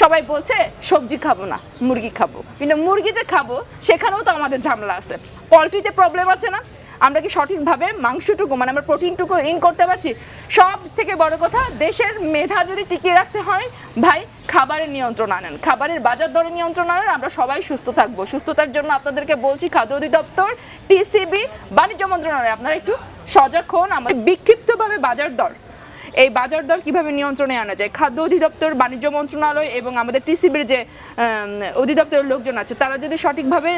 সবাই বলছে, সবজি খাব না, মুরগি খাব। কিন্তু মুরগি যে খাব, সেখানেও তো আমাদের ঝামেলা আছে। পোলট্রিতে প্রবলেম আছে না? আমরা কি সঠিকভাবে মাংসটুকু মানে আমরা প্রোটিনটুকু ইন করতে পারছি? সব থেকে বড় কথা, দেশের মেধা যদি টিকিয়ে রাখতে হয়, ভাই, খাবারের নিয়ন্ত্রণ আনেন। খাবারের বাজার দরের নিয়ন্ত্রণ আনেন, আমরা সবাই সুস্থ থাকব। সুস্থতার জন্য আপনাদেরকে বলছি, খাদ্য অধিদপ্তর, টিসিবি, বাণিজ্য মন্ত্রণালয়, আপনারা একটু সজাগ হন। আমাদের বিক্ষিপ্তভাবে বাজার দর। এই বাজার দর কীভাবে নিয়ন্ত্রণে আনা যায়? খাদ্য অধিদপ্তর, বাণিজ্য মন্ত্রণালয় এবং আমাদের টিসিবির যে অধিদপ্তরের লোকজন আছে, তারা যদি সঠিকভাবে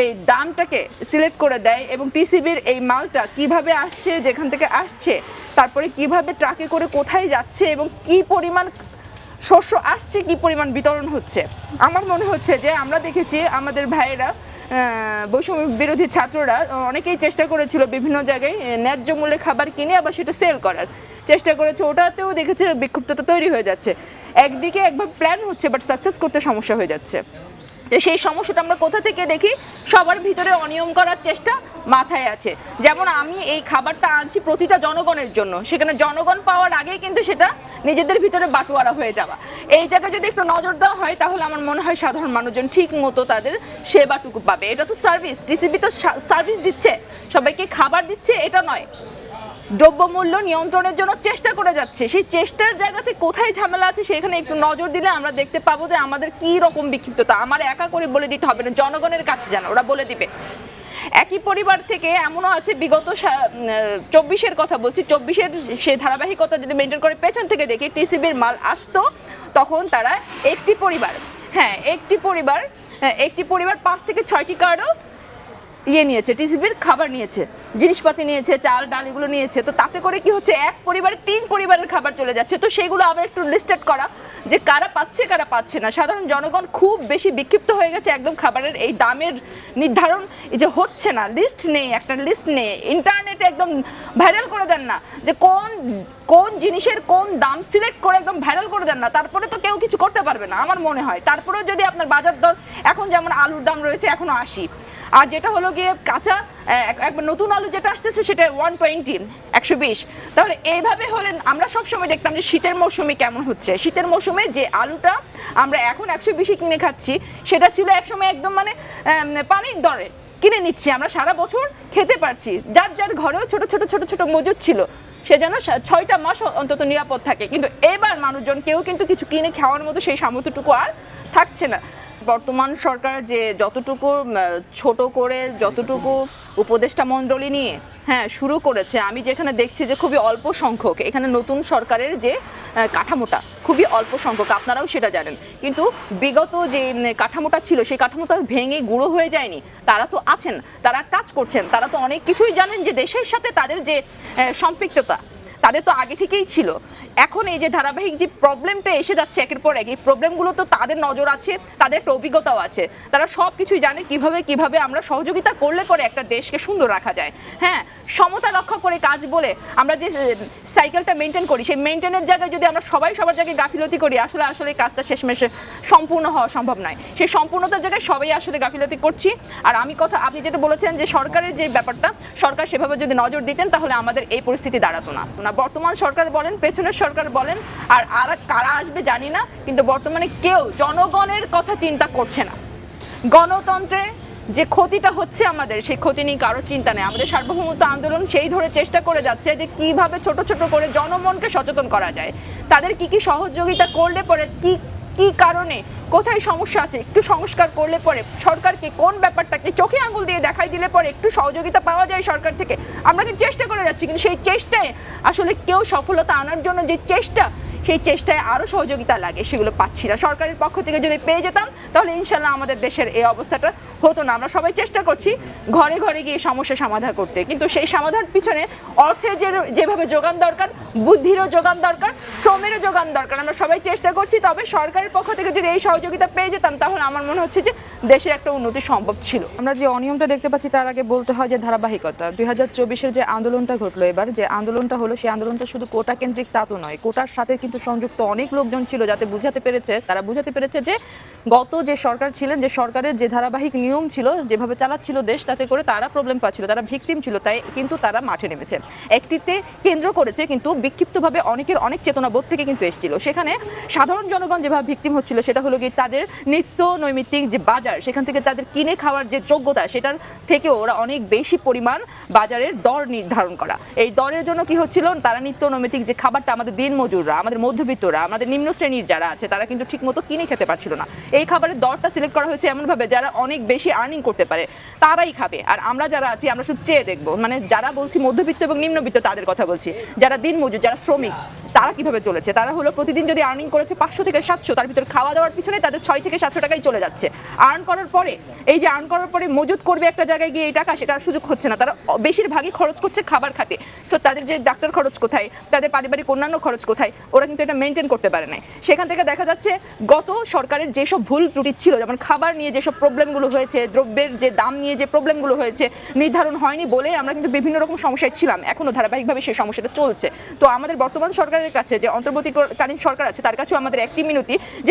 এই দামটাকে সিলেক্ট করে দেয় এবং টিসিবির এই মালটা কীভাবে আসছে, যেখান থেকে আসছে, তারপরে কীভাবে ট্রাকে করে কোথায় যাচ্ছে এবং কি পরিমাণ শস্য আসছে, কি পরিমাণ বিতরণ হচ্ছে? আমার মনে হচ্ছে যে আমরা দেখেছি আমাদের ভাইয়েরা বৈষম্য বিরোধী ছাত্ররা অনেকেই চেষ্টা করেছিল বিভিন্ন জায়গায় ন্যায্য মূল্যে খাবার কিনে আবার সেটা সেল করার। চেষ্টা করেছে, ওটাতেও দেখেছে বিক্ষুব্ধতা তৈরি হয়ে যাচ্ছে। একদিকে একভাবে প্ল্যান হচ্ছে বাট সাকসেস করতে সমস্যা হয়ে যাচ্ছে। তো সেই সমস্যাটা আমরা কোথা থেকে দেখি? সবার ভিতরে অনিয়ম করার চেষ্টা মাথায় আছে। যেমন আমি এই খাবারটা আনছি প্রতিটা জনগণের জন্য। সেখানে জনগণ পাওয়ার আগেই কিন্তু সেটা নিজেদের ভিতরে বাটোয়ারা হয়ে যাওয়া। এই জায়গায় যদি একটু নজর দেওয়া হয়, তাহলে আমার মনে হয় সাধারণ মানুষজন ঠিক মতো তাদের সেবাটুকু পাবে। এটা তো সার্ভিস টিসিবি তো সার্ভিস দিচ্ছে, সবাইকে খাবার দিচ্ছে, এটা নয়। দ্রব্যমূল্য নিয়ন্ত্রণের জন্য চেষ্টা করে যাচ্ছে। সেই চেষ্টার জায়গাতে কোথায় ঝামেলা আছে সেখানে একটু নজর দিলে আমরা দেখতে পাবো যে আমাদের কি রকম বিক্ষিপ্ততা। আমার একা করে বলে দিতে হবে না জনগণের কাছে যেন ওরা বলে দিবে। একই পরিবার থেকে এমনও আছে বিগত চব্বিশের কথা বলছি চব্বিশের সে ধারাবাহিকতা যদি মেনটেন করে পেছন থেকে দেখি টিসিবির মাল আসতো তখন তারা একটি পরিবার হ্যাঁ একটি পরিবার হ্যাঁ, একটি পরিবার পাঁচ থেকে ছয়টি কার্ডও ইয়ে নিয়েছে, টিসিবির খাবার নিয়েছে, জিনিসপাতি নিয়েছে, চাল, ডাল এগুলো নিয়েছে। তো তাতে করে কি হচ্ছে, এক পরিবারে তিন পরিবারের খাবার চলে যাচ্ছে। তো সেগুলো আবার একটু লিস্টেড করা যে কারা পাচ্ছে কারা পাচ্ছে না। সাধারণ জনগণ খুব বেশি বিক্ষিপ্ত হয়ে গেছে একদম খাবারের এই দামের নির্ধারণ। এই যে হচ্ছে না লিস্ট নেই, একটা লিস্ট নেই। ইন্টারনেটে একদম ভাইরাল করে দেন না যে কোন কোন জিনিসের কোন দাম সিলেক্ট করে একদম ভাইরাল করে দেন না। তারপরে তো কেউ কিছু করতে পারবে না, আমার মনে হয়। তারপরেও যদি আপনার বাজার দর এখন যেমন আলুর দাম রয়েছে এখনও আশি। আর যেটা হলো গিয়ে কাঁচা এক- একবার নতুন আলু যেটা আসতেছে সেটা ওয়ান টোয়েন্টি একশো বিশ। তাহলে এইভাবে হলে আমরা সবসময় দেখতাম যে শীতের মৌসুমে কেমন হচ্ছে। শীতের মৌসুমে যে আলুটা আমরা এখন একশো বিশে কিনে খাচ্ছি, সেটা ছিল একসময় একদম মানে পানির দরে কিনে নিচ্ছি। আমরা সারা বছর খেতে পারছি। যার যার ঘরেও ছোট ছোট ছোট ছোট মজুদ ছিল, সে যেন ছয়টা মাস অন্তত নিরাপদ থাকে। কিন্তু এবার মানুষজন কেউ কিন্তু কিছু কিনে খাওয়ার মতো সেই সামর্থ্যটুকু আর থাকছে না। বর্তমান সরকার যে যতটুকু ছোট করে যতটুকু উপদেষ্টা মণ্ডলী নিয়ে হ্যাঁ শুরু করেছে, আমি যেখানে দেখছি যে খুবই অল্প সংখ্যক, এখানে নতুন সরকারের যে কাঠামোটা খুবই অল্প সংখ্যক, আপনারাও সেটা জানেন। কিন্তু বিগত যে কাঠামোটা ছিল, সেই কাঠামোটা ভেঙে গুঁড়ো হয়ে যায়নি। তারা তো আছেন, তারা কাজ করছেন, তারা তো অনেক কিছুই জানেন যে দেশের সাথে তাদের যে সম্পৃক্ততা তাদের তো আগে থেকেই ছিল। এখন এই যে ধারাবাহিক যে প্রবলেমটা এসে যাচ্ছে একের পর এক, এই প্রবলেমগুলো তো তাদের নজর আছে, তাদের একটা অভিজ্ঞতাও আছে। তারা সব কিছুই জানে কীভাবে কীভাবে আমরা সহযোগিতা করলে পরে একটা দেশকে সুন্দর রাখা যায়। হ্যাঁ সমতা রক্ষা করে কাজ বলে আমরা যে সাইকেলটা মেনটেন করি, সেই মেনটেনের জায়গায় যদি আমরা সবাই সবার জায়গায় গাফিলতি করি, আসলে আসলে কাজটা শেষমেশে সম্পূর্ণ হওয়া সম্ভব নয়। সেই সম্পূর্ণতার জায়গায় সবাই আসলে গাফিলতি করছি। আর আমি কথা, আপনি যেটা বলেছেন যে সরকারের যে ব্যাপারটা, সরকার সেভাবে যদি নজর দিতেন, তাহলে আমাদের এই পরিস্থিতি দাঁড়াতো না। বর্তমান সরকার বলেন, পেছনের সরকার বলেন, আর আর কারা আসবে জানি না, কিন্তু বর্তমানে কেউ জনগণের কথা চিন্তা করছে না। গণতন্ত্রে যে ক্ষতিটা হচ্ছে আমাদের, সেই ক্ষতি নিয়ে কারও চিন্তা নেই। আমাদের সার্বভৌমত্ব আন্দোলন সেই ধরে চেষ্টা করে যাচ্ছে যে কীভাবে ছোট ছোট করে জনমনকে সচেতন করা যায়। তাদের কি কি সহযোগিতা করলে পরে, কি কি কারণে কোথায় সমস্যা আছে? একটু সংস্কার করলে পরে সরকারকে কোন ব্যাপারটাকে চোখে আঙুল দিয়ে দেখাই দিলে পরে একটু সহযোগিতা পাওয়া যায় সরকার থেকে? আমরা কিন্তু চেষ্টা করে যাচ্ছি, কিন্তু সেই চেষ্টায় আসলে কেউ সফলতা আনার জন্য যে চেষ্টা, সেই চেষ্টায় আরও সহযোগিতা লাগে, সেগুলো পাচ্ছি না। সরকারের পক্ষ থেকে যদি পেয়ে যেতাম, তাহলে ইনশাল্লাহ আমাদের দেশের এই অবস্থাটা হতো না। আমরা সবাই চেষ্টা করছি ঘরে ঘরে গিয়ে সমস্যা সমাধান করতে। কিন্তু সেই সমাধান পিছনে অর্থের যে যেভাবে যোগান দরকার, বুদ্ধিরও যোগান দরকার, শ্রমেরও যোগান দরকার, আমরা সবাই চেষ্টা করছি। তবে সরকারের পক্ষ থেকে যদি এই সহযোগিতা পেয়ে যেতাম, তাহলে আমার মনে হচ্ছে যে দেশের একটা উন্নতি সম্ভব ছিল। আমরা যে অনিয়মটা দেখতে পাচ্ছি, তার আগে বলতে হয় যে ধারাবাহিকতা। দুই হাজার যে আন্দোলনটা ঘটলো এবার, যে আন্দোলনটা হলো, সেই আন্দোলনটা শুধু কোটা কেন্দ্রিক তা তো নয়, কোটার সাথে কিন্তু সংযুক্ত অনেক লোকজন ছিল, যাতে বুঝাতে পেরেছে, তারা বুঝাতে পেরেছে যে গত যে সরকার ছিলেন, যে সরকারের যে ধারাবাহিক নিয়ম ছিল, যেভাবে চালাচ্ছিল দেশ, তাতে করে তারা প্রবলেম পাচ্ছিল, তারা ভিকটিম ছিল, তাই কিন্তু তারা মাঠে নেমেছে। একটিতে কেন্দ্র করেছে, কিন্তু বিক্ষিপ্তভাবে অনেকের অনেক চেতনাবোধ থেকে কিন্তু এসেছিল। সেখানে সাধারণ জনগণ যেভাবে ভিকটিম হচ্ছিল, সেটা হলো কি তাদের নিত্য নৈমিত্তিক যে বাজার, সেখান থেকে তাদের কিনে খাওয়ার যে যোগ্যতা, সেটার থেকেও ওরা অনেক বেশি পরিমাণ বাজারের দর নির্ধারণ করা। এই দরের জন্য কি হচ্ছিল? তারা নিত্য নৈমিত্তিক যে খাবারটা আমাদের দিন মজুররা আমাদের মধ্যবিত্তরা, আমাদের নিম্ন শ্রেণির যারা আছে, তারা কিন্তু ঠিকমতো কিনে খেতে পারছিল না। এই খাবারের দরটা সিলেক্ট করা হয়েছে এমনভাবে যারা অনেক বেশি আর্নিং করতে পারে, তারাই খাবে। আর আমরা যারা আছি, আমরা শুধু চেয়ে দেখব। মানে যারা বলছি মধ্যবিত্ত এবং নিম্নবিত্ত, তাদের কথা বলছি। যারা দিন মজুর যারা শ্রমিক তারা কীভাবে চলেছে? তারা হলো প্রতিদিন যদি আর্নিং করেছে পাঁচশো থেকে সাতশো, তার ভিতরে খাওয়া দাওয়ার পিছনে তাদের ছয় থেকে সাতশো টাকাই চলে যাচ্ছে। আর্ন করার পরে, এই যে আর্ন করার পরে মজুত করবে একটা জায়গায় গিয়ে এই টাকা, সেটার সুযোগ হচ্ছে না। তারা বেশিরভাগই খরচ করছে খাবার খাতে। সো তাদের যে ডাক্তার খরচ কোথায়, তাদের পারিবারিক অন্যান্য খরচ কোথায়, ওরা কিন্তু এটা মেনটেন করতে পারে না সেখান থেকে দেখা যাচ্ছে, গত সরকারের যেসব ভুল ত্রুটি ছিল, যেমন খাবার নিয়ে যেসব প্রবলেমগুলো হয়েছে, দ্রব্যের যে দাম নিয়ে যে প্রবলেমগুলো হয়েছে, নির্ধারণ হয়নি বলে আমরা কিন্তু বিভিন্ন রকম সমস্যায় ছিলাম। এখনও ধারাবাহিকভাবে সেই সমস্যাটা চলছে। তো আমাদের বর্তমান সরকারের কাছে যে অন্তর্বর্তীকালীন সরকার আছে তার কাছেও আমাদের একটি মিনতি যে